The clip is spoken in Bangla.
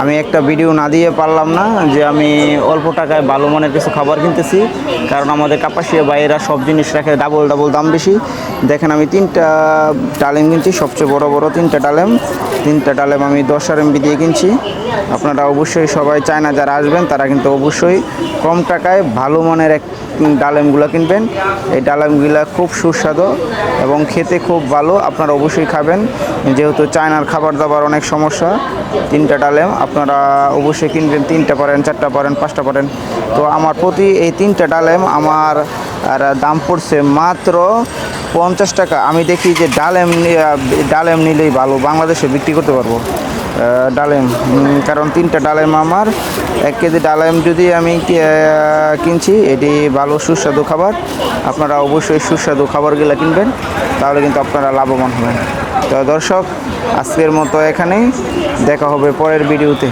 আমি একটা ভিডিও না দিয়ে পারলাম না যে আমি অল্প টাকায় ভালো মানের কিছু খাবার কিনতেছি। কারণ আমাদের কাপাসিয়া বাইরা সব জিনিস রাখে ডাবল ডাবল দাম বেশি। দেখেন আমি তিনটা ডালেম কিনছি, সবচেয়ে বড় বড় তিনটা ডালেম। তিনটা ডালেম আমি দশ আর এমবি দিয়ে কিনছি। আপনারা অবশ্যই সবাই চায়না যারা আসবেন, তারা কিন্তু অবশ্যই কম টাকায় ভালো মানের এক ডালেমগুলো কিনবেন। এই ডালেমগুলো খুব সুস্বাদু এবং খেতে খুব ভালো, আপনারা অবশ্যই খাবেন। যেহেতু চায়নার খাবার দাবার অনেক সমস্যা, তিনটা ডালেম আপনারা অবশ্যই কিনবেন, তিনটা পারেন, চারটা পারেন, পাঁচটা পারেন। তো আমার প্রতি এই তিনটা ডালেম আমার দাম পড়ছে মাত্র পঞ্চাশ টাকা। আমি দেখি যে ডালেম ডালেম নিলেই ভালো, বাংলাদেশে বিক্রি করতে পারব। ডালেম। কারণ তিনটা ডালেম আমার। এক কেজি ডালেম যদি আমি কিনছি, এটি ভালো সুস্বাদু খাবার। আপনারা অবশ্যই সুস্বাদু খাবারগুলো কিনবেন, তাহলে কিন্তু আপনারা লাভবান হবেন। তো দর্শক, আজকের মতো এখানেই দেখা হবে পরের ভিডিওতে।